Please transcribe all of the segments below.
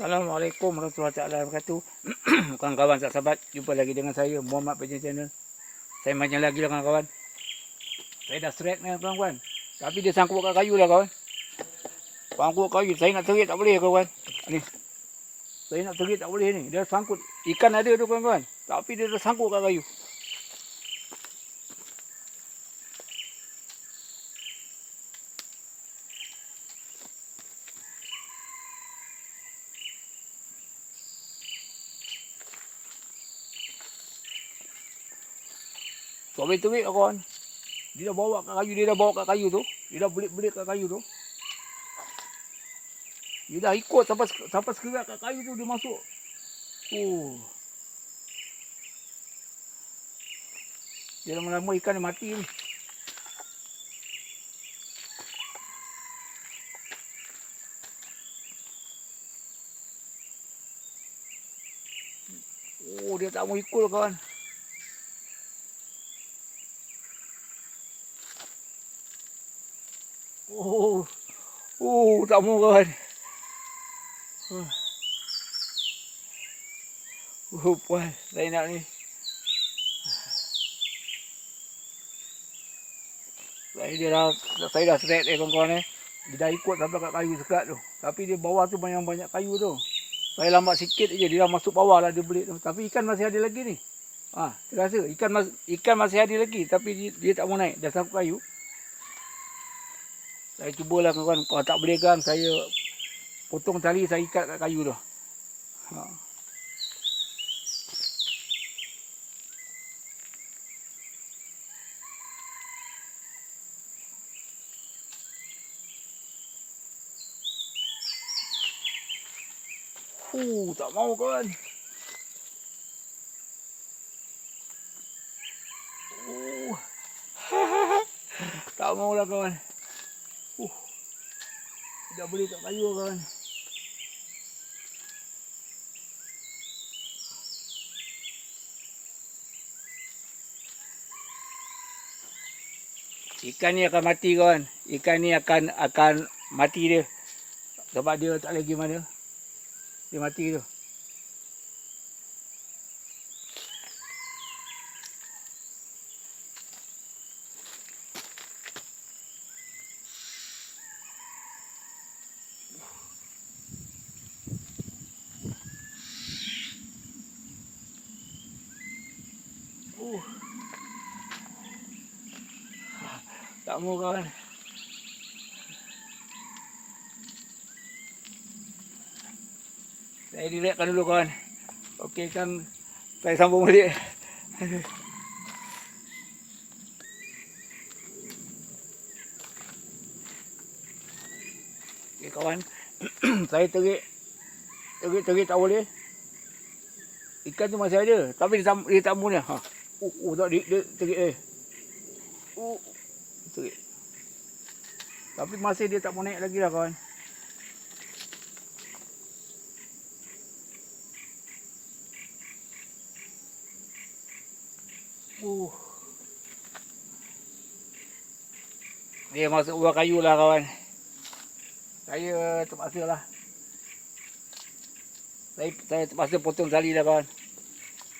Assalamualaikum warahmatullahi wabarakatuh. Kawan-kawan sahabat, jumpa lagi dengan saya Muhammad Pejan Channel. Saya macam lagi lah kawan-kawan. Saya dah straight ni kawan-kawan. Tapi dia sangkut kat kayu lah kawan. Sangkut kayu. Saya nak terit tak boleh kawan. Ni. Saya nak terit tak boleh ni. Dia sangkut. Ikan ada tu kawan-kawan. Tapi dia dah sangkut kat kayu. Tak boleh terit lah kawan. Dia dah bawa kat kayu, dia dah bawa kat kayu tu. Dia dah belit-belit kat kayu tu. Dia dah ikut sampai sampai sekerat kat kayu tu dia masuk. Oh. Dia lama-lama ikan dia mati ni. Oh, dia tak mau ikut kawan. Oh, oh, tak mau kawan. Oh, puas. Saya nak ni. Saya dia dah, saya dah set eh kawan-kawan eh. Dia dah ikut sampai kat kayu sekat tu. Tapi dia bawah tu banyak-banyak kayu tu. Saya lambat sikit je, dia dah masuk bawah lah dia belit tu. Tapi ikan masih ada lagi ni. Ha, terasa ikan mas, ikan masih ada lagi tapi dia, dia tak mau naik, dah sangkut kayu. Saya cubalah kawan-kawan, kalau tak boleh gang saya potong tali saya ikat kat kayu tu. Ha. Uh, tak mau kawan. Tak mau lah kawan. Uh. Dah boleh tak kayu kawan. Ikan ni akan mati kawan. Ikan ni akan akan mati dia. Sebab dia tak lagi mana. Dia mati tu. Uh. Tak mau kawan. Saya relaxkan dulu kawan. Okey kan saya sambung balik. Okey kawan. saya terik terik terik tak boleh. Ikan tu masih ada tapi dia tak dia tak. Ha. Uh, uh tak dia, dia terik eh. Uh, terik. Tapi masih dia tak mau naik lagi lah kawan. Uh. Dia masuk buah kayu lah kawan. Saya terpaksa lah. Saya, saya terpaksa potong tali dah kawan.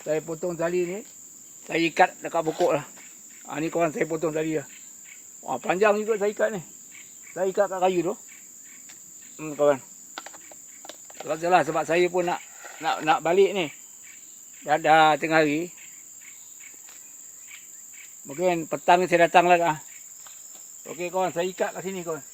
Saya potong tali ni. Saya ikat dekat pokok lah. Ha, ni kawan saya potong tali lah. Wah, panjang juga saya ikat ni. Saya ikat kat kayu tu. Hmm, kawan. Kalau salah sebab saya pun nak nak nak balik ni. Dah, dah tengah hari. Mungkin petang ni saya datang lah. Ah. Okey kawan, saya ikat kat sini kawan.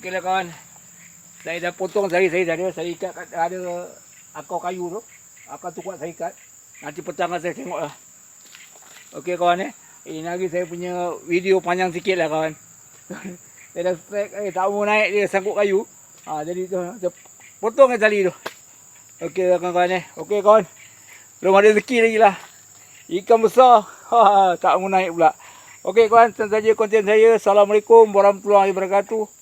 Okey lah kawan. Saya dah potong sari saya tadi. Saya ikat kat, ada akar kayu tu. Akar tu kuat saya ikat. Nanti petang saya tengok lah. Okey kawan eh. Ini lagi saya punya video panjang sikit lah kawan. saya dah strike eh, tak mau naik dia sangkut kayu. Ha, jadi tu, saya potong tali tu. Okey lah kawan-kawan eh. Okey kawan. Belum ada rezeki lagi lah. Ikan besar. Ha, tak mau naik pula. Okey kawan, itu saja konten saya. Assalamualaikum warahmatullahi wabarakatuh.